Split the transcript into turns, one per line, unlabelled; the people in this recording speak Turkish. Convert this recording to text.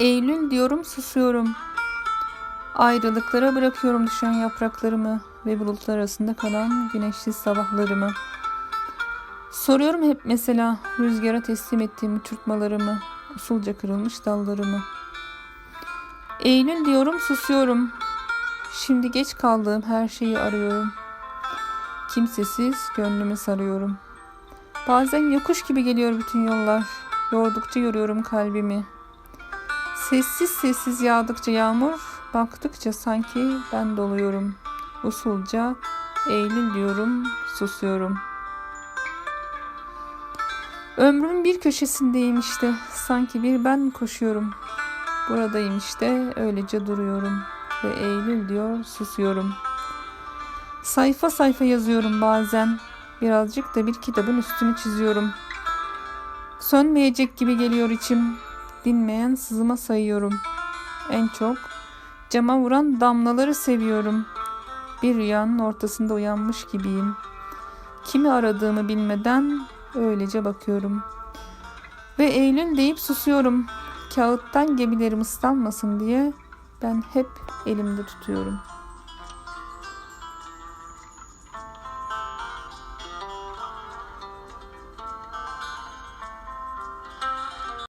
Eylül diyorum susuyorum. Ayrılıklara bırakıyorum düşen yapraklarımı ve bulutlar arasında kalan güneşsiz sabahlarımı. Soruyorum hep mesela rüzgara teslim ettiğim uçurtmalarımı, usulca kırılmış dallarımı. Eylül diyorum susuyorum. Şimdi geç kaldığım her şeyi arıyorum. Kimsesiz gönlümü sarıyorum. Bazen yokuş gibi geliyor bütün yollar. Yordukça yoruyorum kalbimi. Sessiz sessiz yağdıkça yağmur, baktıkça sanki ben doluyorum. Usulca Eylül diyorum, susuyorum. Ömrümün bir köşesindeyim işte, sanki bir ben koşuyorum. Buradayım işte, öylece duruyorum ve Eylül diyor, susuyorum. Sayfa sayfa yazıyorum bazen, birazcık da bir kitabın üstünü çiziyorum. Sönmeyecek gibi geliyor içim, dinmeyen sızıma sayıyorum. En çok cama vuran damlaları seviyorum. Bir rüyanın ortasında uyanmış gibiyim. Kimi aradığımı bilmeden öylece bakıyorum. Ve Eylül deyip susuyorum. Kağıttan gemilerim ıslanmasın diye ben hep elimde tutuyorum.''